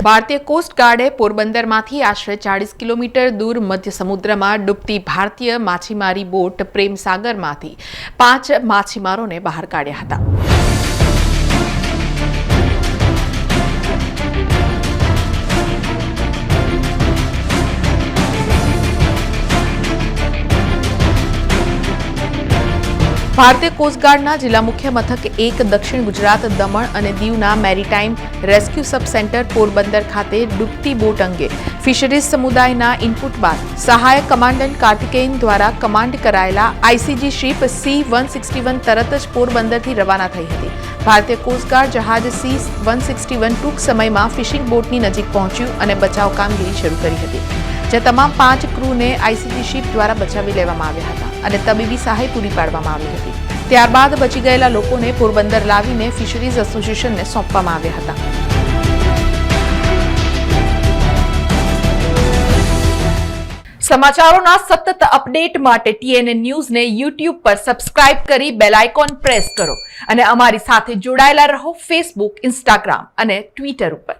ભારતીય કોસ્ટ ગાર્ડે પોરબંદરમાંથી આશરે ચાળીસ કિલોમીટર દૂર મધ્ય સમુદ્રમાં ડૂબતી ભારતીય માછીમારી બોટ પ્રેમ સાગરમાંથી પાંચ માછીમારોને બહાર કાઢ્યા હતા. ભારતીય કોસ્ટગાર્ડના જિલ્લા મુખ્ય મથક એક, દક્ષિણ ગુજરાત, દમણ અને દીવના maritime rescue sub centre Porbandar ખાતે ડૂબતી બોટ અંગે ફિશરીઝ સમુદાયના ઇનપુટ બાદ સહાયક કમાન્ડન્ટ કાર્તિકેયન દ્વારા કમાન્ડ કરાયેલા ICG ship C one sixty one તરત જ પોરબંદરથી રવાના થઈ હતી. ભારતીય કોસ્ટગાર્ડ જહાજ સી વન સિક્સટી વન ટૂંક સમયમાં ફિશિંગ બોટની નજીક પહોંચ્યું અને બચાવ કામગીરી શરૂ કરી હતી. જે તમામ પાંચ ક્રૂને આઈસીસી શિપ દ્વારા બચાવી લેવામાં આવ્યા હતા અને તબીબી સહાય પૂરી પાડવામાં આવી હતી. ત્યારબાદ બચી ગયેલા લોકોને પોરબંદર લાવીને ફિશરીઝ એસોસિએશનને સોંપવામાં આવ્યા હતા. સમાચારોના સતત અપડેટ માટે ટીએનએ ન્યૂઝને યુટ્યુબ પર સબસ્ક્રાઇબ કરી બેલ આઇકોન પ્રેસ કરો અને અમારી સાથે જોડાયેલા રહો ફેસબુક, ઇન્સ્ટાગ્રામ અને ટ્વિટર ઉપર.